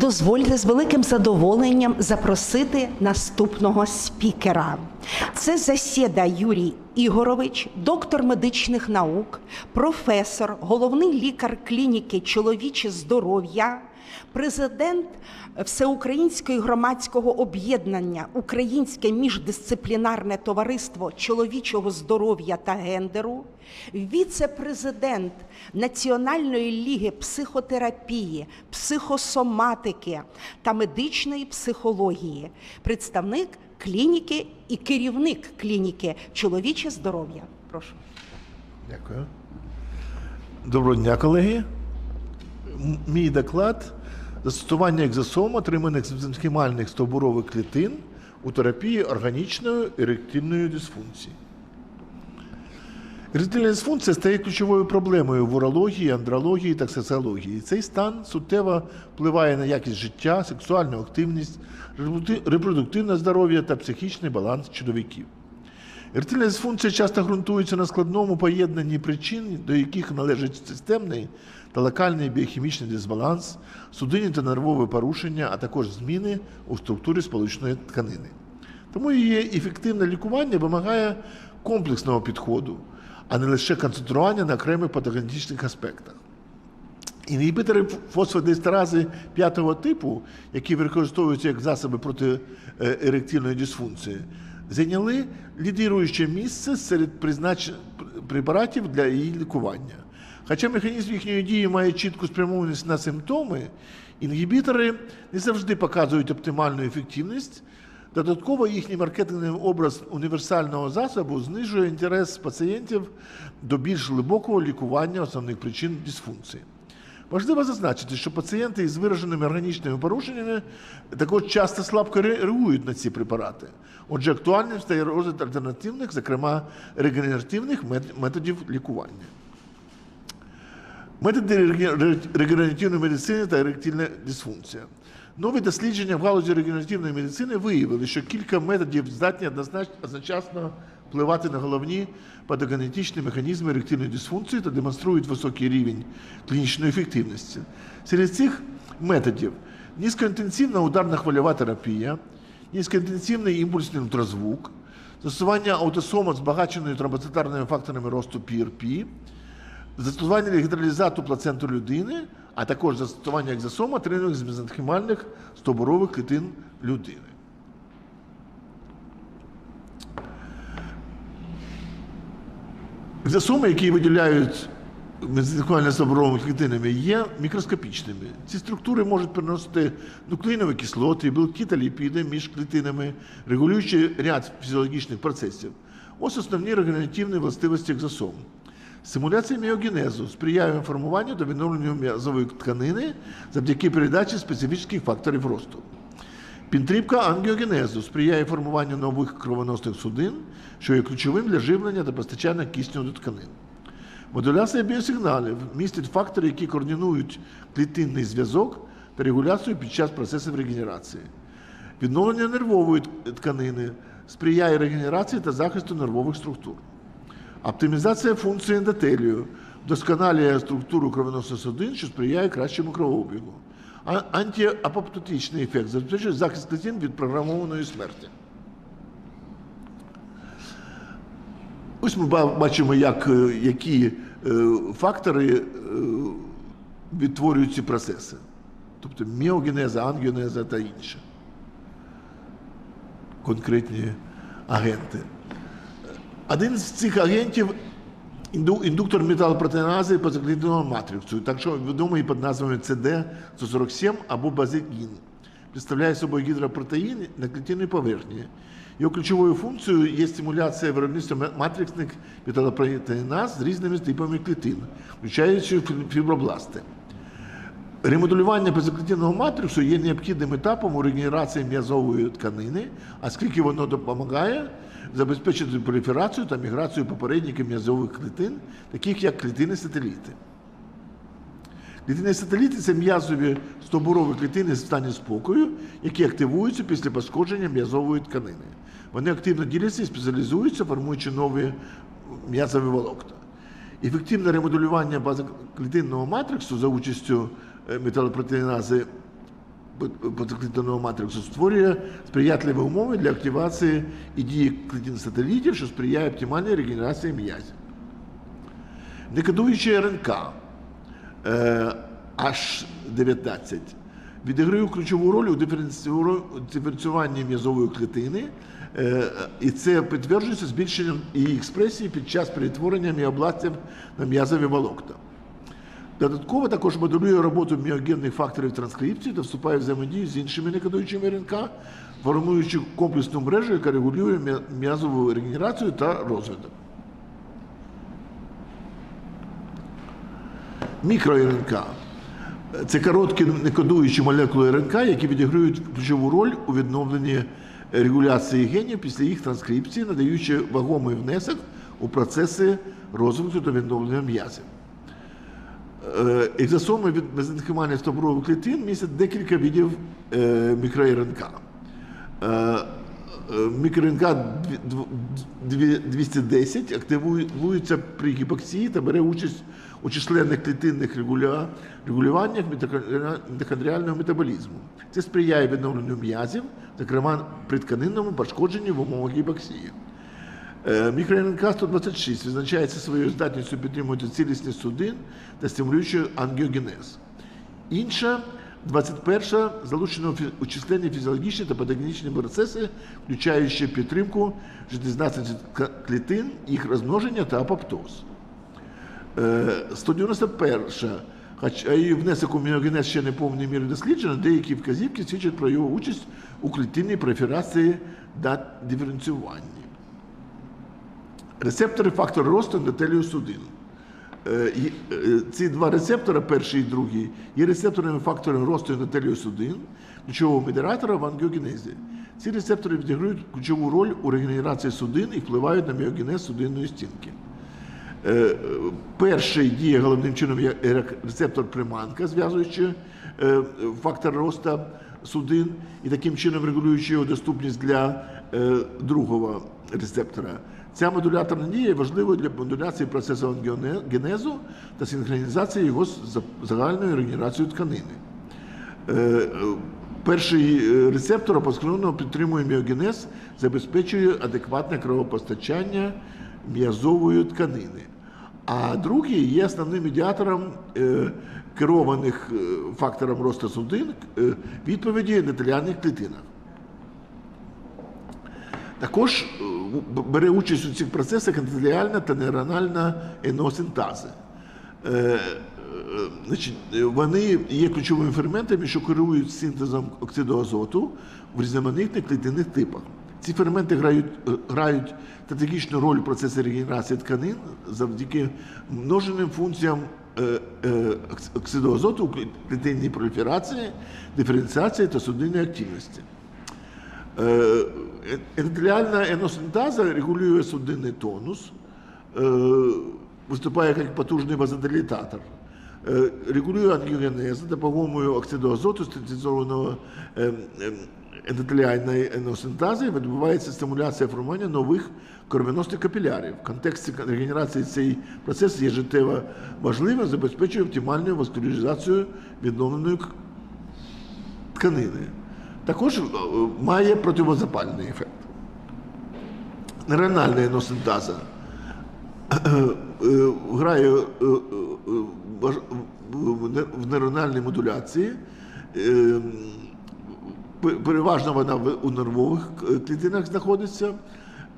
Дозвольте з великим задоволенням запросити наступного спікера. Це засіда Юрій Ігорович, доктор медичних наук, професор, головний лікар клініки Чоловіче здоров'я, президент Всеукраїнського громадського об'єднання Українське міждисциплінарне товариство чоловічого здоров'я та гендеру, віце-президент Національної ліги психотерапії, психосоматики та медичної психології, представник клініки і керівник клініки Чоловіче здоров'я. Прошу. Дякую. Доброго дня, колеги. Мій доклад застосування екзосом, отриманих з мезенхімальних стовбурових клітин у терапії органічної еректильної дисфункції. Еректильна дисфункція стає ключовою проблемою в урології, андрології та сексології. Цей стан суттєво впливає на якість життя, сексуальну активність, репродуктивне здоров'я та психічний баланс чоловіків. Ертильна дисфункція часто ґрунтується на складному поєднанні причин, до яких належить системний та локальний біохімічний дисбаланс, судинні та нервове порушення, а також зміни у структурі сполучної тканини. Тому її ефективне лікування вимагає комплексного підходу, а не лише концентрування на окремих патогенетичних аспектах. Інгібітори фосфодиестерази п'ятого типу, які використовуються як засоби проти е, еректильної дисфункції, зайняли лідируюче місце серед признач... препаратів для її лікування. Хоча механізм їхньої дії має чітку спрямованість на симптоми, інгібітори не завжди показують оптимальну ефективність. Додатково їхній маркетинговий образ універсального засобу знижує інтерес пацієнтів до більш глибокого лікування основних причин дисфункції. Важливо зазначити, що пацієнти із вираженими органічними порушеннями також часто слабко реагують на ці препарати. Отже, актуальним стає розгляд альтернативних, зокрема регенеративних методів лікування. Методи регенеративної медицини та еректильна дисфункція. Нові дослідження в галузі регенеративної медицини виявили, що кілька методів здатні однознач- одночасно впливати на головні патогенетичні механізми еректильної дисфункції та демонструють високий рівень клінічної ефективності. Серед цих методів низькоінтенсивна ударна хвильова терапія, низькоінтенсивний імпульсний ультразвук, застосування аутосома збагаченої тромбоцитарними факторами росту PRP, застосування гідролізату плаценту людини, а також застосування екзосома, отриманих з мезенхімальних стоборових клітин людини. Екзосоми, які виділяють мезенхімально стоборовими клітинами, є мікроскопічними. Ці структури можуть переносити нуклеїнові кислоти, білки та ліпіди між клітинами, регулюючи ряд фізіологічних процесів. Ось основні регенеративні властивості екзосому. Стимуляція міогенезу сприяє формуванню та відновленню м'язової тканини завдяки передачі специфічних факторів росту. Підтримка ангіогенезу сприяє формуванню нових кровоносних судин, що є ключовим для живлення та постачання кисню до тканин. Модуляція біосигналів містить фактори, які координують клітинний зв'язок та регуляцію під час процесів регенерації. Відновлення нервової тканини сприяє регенерації та захисту нервових структур. Оптимізація функції ендотелію вдосконалює структуру кровоносних судин, що сприяє кращому кровообігу. Антіапоптотичний ефект забезпечує захист клітин від програмованої смерті. Ось ми бачимо, як, е, які е, фактори е, відтворюють ці процеси. Тобто міогенеза, ангіогенеза та інше. Конкретні агенти. Один з цих агентів індуктор металопротеїнази позаклітинного матрицю, так що відомий під назвами CD147 або базигін. Представляє собою гідропротеїн на клітинній поверхні. Його ключовою функцією є стимуляція виробництва ма- матричних металопротеїназ з різними типами клітин, включаючи фібробласти. Ремоделювання позаклітинного матриксу є необхідним етапом у регенерації м'язової тканини, оскільки воно допомагає забезпечити проліферацію та міграцію попередників м'язових клітин, таких як клітини-сателіти. Клітини-сателіти це м'язові стобурові клітини в стані спокою, які активуються після пошкодження м'язової тканини. Вони активно діляться і спеціалізуються, формуючи нові м'язові волокна. Ефективне ремоделювання базоклітинного матриксу за участю е, металопротеїнази позаклітинного матриксу створює сприятливі умови для активації і дії клітин сателітів, що сприяє оптимальній регенерації м'язів. Некодуючий РНК е, H19 відіграє ключову роль у диференціюванні м'язової клітини, е, і це підтверджується збільшенням її експресії під час перетворення міобластів на м'язові волокна. Додатково також моделює роботу міогенних факторів транскрипції та вступає в взаємодію з іншими некодуючими РНК, формуючи комплексну мережу, яка регулює м'язову регенерацію та розвиток. Мікро-РНК це короткі некодуючі молекули РНК, які відіграють ключову роль у відновленні регуляції генів після їх транскрипції, надаючи вагомий внесок у процеси розвитку та відновлення м'язів. Екзосоми від мезенхімальних стовбурових клітин містять декілька видів е, мікро-РНК. Е, е, Мікро-РНК дві- дв- дві- 210 активується при гіпоксії та бере участь у численних клітинних регулюваннях мітохондріального метаболізму. Це сприяє відновленню м'язів, зокрема при тканинному пошкодженні в умовах гіпоксії. Е, 126 визначається своєю здатністю підтримувати цілісність судин та стимулюючи ангіогенез. Інша 21 залучена у численні фізіологічні та патогенічні процеси, включаючи підтримку життєздатності клітин, їх розмноження та апоптоз. Е, 191 хоча її внесок у міогенез ще не повній мірі досліджено, деякі вказівки свідчать про його участь у клітинній проліферації та диференціюванні. Рецептори фактору росту ендотелію судин. Е, е, Ці два рецептори, перший і другий, є рецепторами фактору росту ендотелію судин, ключового медіатора в ангіогенезі. Ці рецептори відіграють ключову роль у регенерації судин і впливають на міогенез судинної стінки. Е, Перший діє головним чином як рецептор приманка, зв'язуючи фактор росту судин і таким чином регулюючи його доступність для другого рецептора. Ця модуляторна дія є важливою для модуляції процесу ангіогенезу та синхронізації його з загальною регенерацією тканини. Е, е, Перший е, рецептор апоскриновано підтримує міогенез, забезпечує адекватне кровопостачання м'язової тканини. А другий є основним медіатором керованих фактором росту судин відповіді на теліальних клітинах. Також е, бере участь у цих процесах ендотеліальна та нейрональна еносинтази. Е, е, Значить, вони є ключовими ферментами, що керують синтезом оксиду азоту в різноманітних клітинних типах. Ці ферменти грають, грають стратегічну роль у процесі регенерації тканин завдяки множеним функціям оксиду азоту у клітинній проліферації, диференціації та судинній активності. Е, Ендотеліальна еносинтаза регулює судинний тонус, е, виступає як потужний вазодилататор. Е, Регулює ангіогенез допомогою оксиду азоту синтезованого ендотеліальної еносинтази відбувається стимуляція формування нових кровоносних капілярів. В контексті регенерації цей процес є життєво важливим, забезпечує оптимальну васкуляризацію відновленої тканини. Також е, має противозапальний ефект. Нейрональна еносинтаза е, грає е, в нейрональній модуляції. Переважно вона у нервових клітинах знаходиться.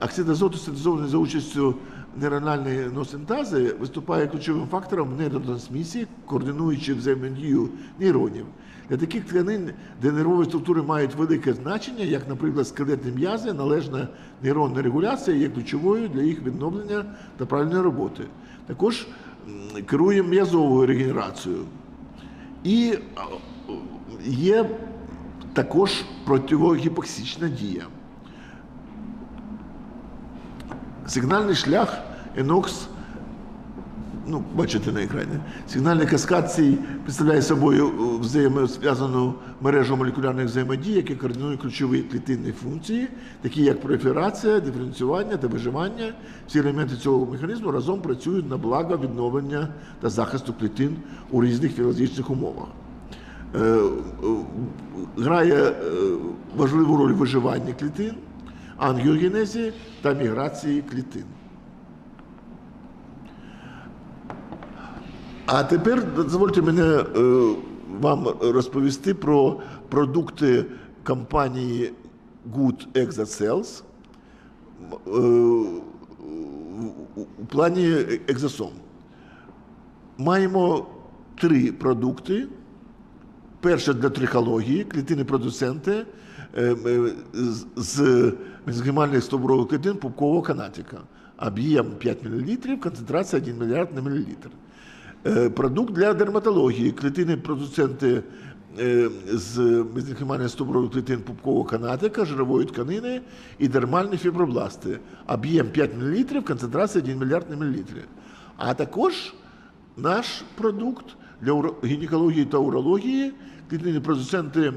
Оксид азоту синтезований за участю нейрональної еносинтази виступає ключовим фактором нейротрансмісії, координуючи взаємодію нейронів. Для таких тканин, де нервові структури мають велике значення, як, наприклад, скелетні м'язи, належна нейронна регуляція є ключовою для їх відновлення та правильної роботи. Також керує м'язовою регенерацією. І є також противогіпоксична дія. Сигнальний шлях Енокс, ну, бачите на екрані, сигнальний каскад цей представляє собою е, взаємозв'язану мережу молекулярних взаємодій, які координують ключові клітинні функції, такі як проліферація, диференціювання та виживання. Всі елементи цього механізму разом працюють на благо відновлення та захисту клітин у різних фізіологічних умовах. е, е, грає важливу роль в виживанні клітин, ангіогенезі та міграції клітин. А тепер дозвольте мене е, вам розповісти про продукти компанії Good Exocells е, у- плані екзосом. Маємо три продукти. Перше для трихології, клітини-продуценти з- з мезогемальних стовбурових клітин пупкового канатика. Об'єм 5 мл, концентрація 1 мільярд на мілілітр. Е, Продукт для дерматології, клітини-продуценти е, з мезогемальних стовбурових клітин пупкового канатика, жирової тканини і дермальні фібробласти. Об'єм 5 мл, концентрація 1 мільярд на мілілітр. А також наш продукт для гінекології та урології, клітини продуценти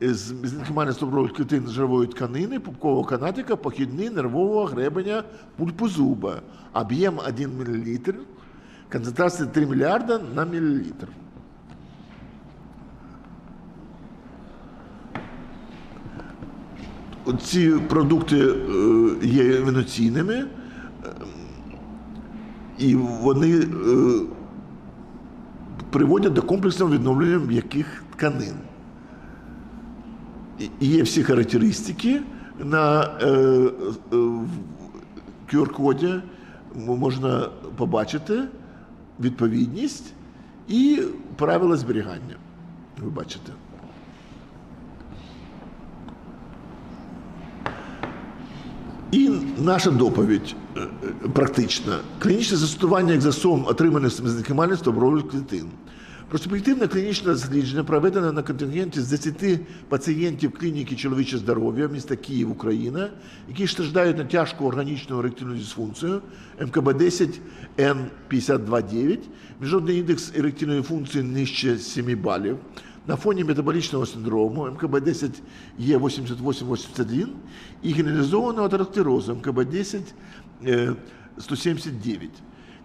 з мезенхімальних стовбурових клітин жирової тканини, пупкового канатика, похідний нервового гребеня пульпу зуба. Об'єм 1 мл, концентрація 3 мільярда на мілілітр. Ці продукти е, є інноваційними, е, і вони е, приводять до комплексного відновлення м'яких тканин. Є всі характеристики на е, е, QR-коді можна побачити відповідність і правила зберігання. Ви бачите. І наша доповідь е, е, практична. Клінічне застосування екзосом, отриманих з мезенхімальних стовбурових клітин. Проспективне клінічне дослідження проведене на контингенті з 10 пацієнтів клініки чоловіче здоров'я міста Київ, Україна, які страждають на тяжку органічну еректильну дисфункцію МКБ-10 Н529, міжнародний індекс еректильної функції нижче 7 балів, на фоні метаболічного синдрому МКБ-10 є 88-81 і генералізованого атеросклерозу МКБ-10 е, 179.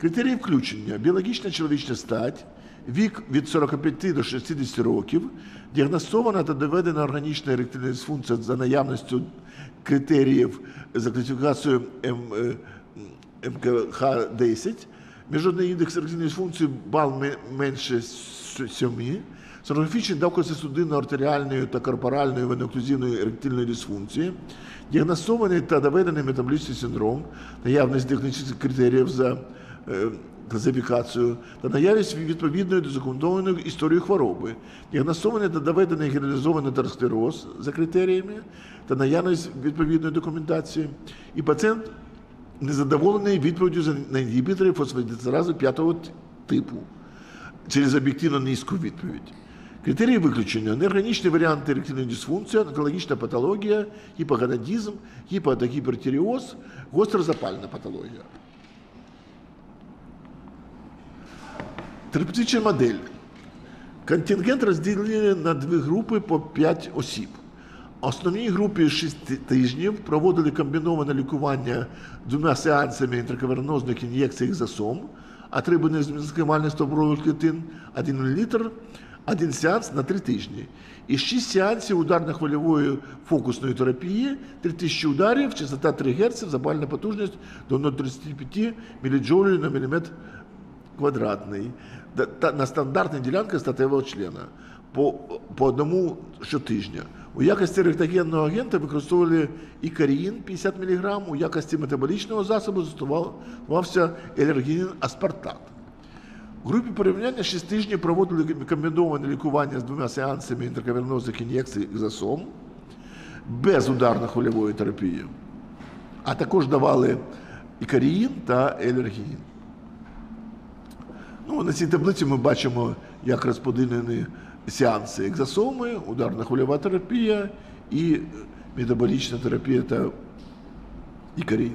Критерії включення: біологічна чоловічна стать, вік від 45 до 60 років, діагностована та доведена органічна еректильна дисфункція за наявністю критеріїв за класифікацією е, МКХ-10, міжнародний індекс еректильної функції бал менше 7, сонографічний докази судинно-артеріальної та корпоральної венооклюзивної еректильної дисфункції, діагностований та доведений метаболічний синдром, наявність технічних критеріїв за е, класифікацію та наявність відповідної дозакументованої історії хвороби, діагностований та доведений генералізований атеросклероз за критеріями та наявність відповідної документації, і пацієнт незадоволений відповіддю на інгібітори фосфодіцеразу п'ятого т- типу через об'єктивно низьку відповідь. Критерії виключення неорганічні варіанти еректильної дисфункції, онкологічна патологія, гіпоганадізм, гіпо- та гіпертеріоз, гострозапальна патологія. Терапевтична модель. Контингент розділені на дві групи по 5 осіб. Основній групі 6 тижнів проводили комбіноване лікування двома сеансами інтракавернозних ін'єкцій екзосом, отриманих з мезокемальних стовбурових клітин 1 мл, один сеанс на 3 тижні. І 6 сеансів ударно-хвильової фокусної терапії, 3000 ударів, частота 3 Гц, запальна потужність до 0,35 міліджоулів на міліметр квадратний на стандартних ділянках статевого члена по, по одному щотижня. У якості ректогенного агента використовували ікаріїн 50 мг, у якості метаболічного засобу застосувався елергінін аспартат. В групі порівняння 6 тижнів проводили комбіноване лікування з двома сеансами інтракавернозних ін'єкцій екзосом без ударно-хвильової терапії, а також давали ікаріїн та елергіїн. Ну, на цій таблиці ми бачимо, як розподілені сеанси екзосоми, ударна хвильова терапія і метаболічна терапія та ікарін.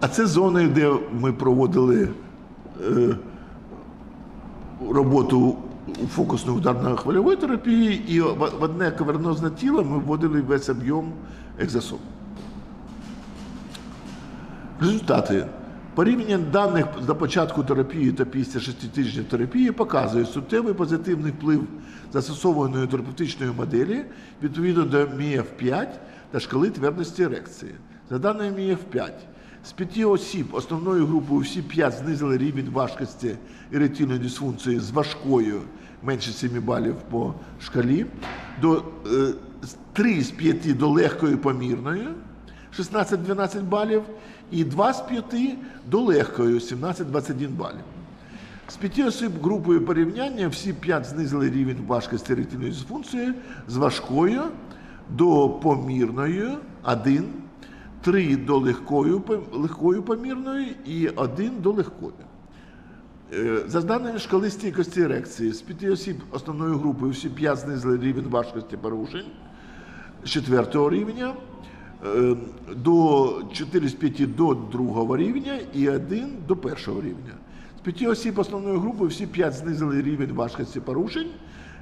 А це зони, де ми проводили е, роботу фокусної ударно-хвильової терапії, і в одне кавернозне тіло ми вводили весь об'єм екзосому. Результати. Порівняння даних на початку терапії та після 6 тижнів терапії показує суттєвий позитивний вплив застосованої терапевтичної моделі відповідно до МІФ-5 та шкали твердості ерекції. За даними МІФ-5, з п'яти осіб основною групою всі п'ять знизили рівень важкості еректильної дисфункції з важкою менше 7 балів по шкалі, до е, 3 з 5 до легкої помірної 16-12 балів, і 2 з 5 до легкої 17-21 балів. З п'яти осіб групою порівняння всі п'ять знизили рівень важкості еректильної дисфункції з важкою до помірної 1, 3 до легкої, легкої помірної і 1 до легкої. Е, За даними шкали стійкості ерекції, з п'яти осіб основною групою всі п'ять знизили рівень важкості порушень з четвертого рівня, до 4 з 5 до другого рівня і 1 до першого рівня. З п'яти осіб основної групи всі 5 знизили рівень важкості порушень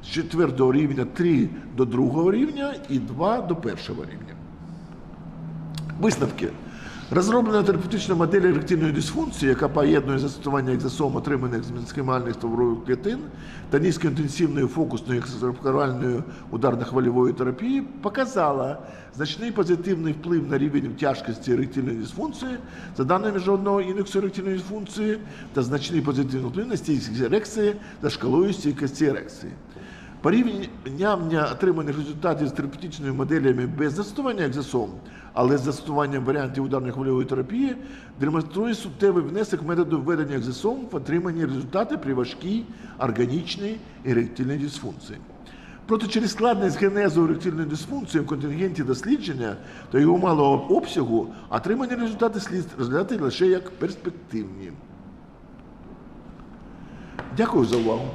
з четвертого рівня 3 до другого рівня і 2 до першого рівня. Висновки. Розроблена терапевтична модель еректильної дисфункції, яка поєднує застосування екзосом, отриманих з менскемальних створових клітин та низькоінтенсивної фокусної екстракоральної ударно-хвильової терапії, показала значний позитивний вплив на рівень тяжкості еректильної дисфункції за даними міжнародного індексу еректильної дисфункції та значний позитивний вплив на стійкість ерекції за шкалою стійкості ерекції. Порівняння отриманих результатів з терапевтичними моделями без застосування екзосом, але з застосуванням варіантів ударної хвильової терапії демонструє суттєвий внесок методу введення екзосом в отримані результати при важкій органічній еректильній дисфункції. Проте через складність генезу еректильної дисфункції в контингенті дослідження та його малого обсягу отримані результати слід розглядати лише як перспективні. Дякую за увагу.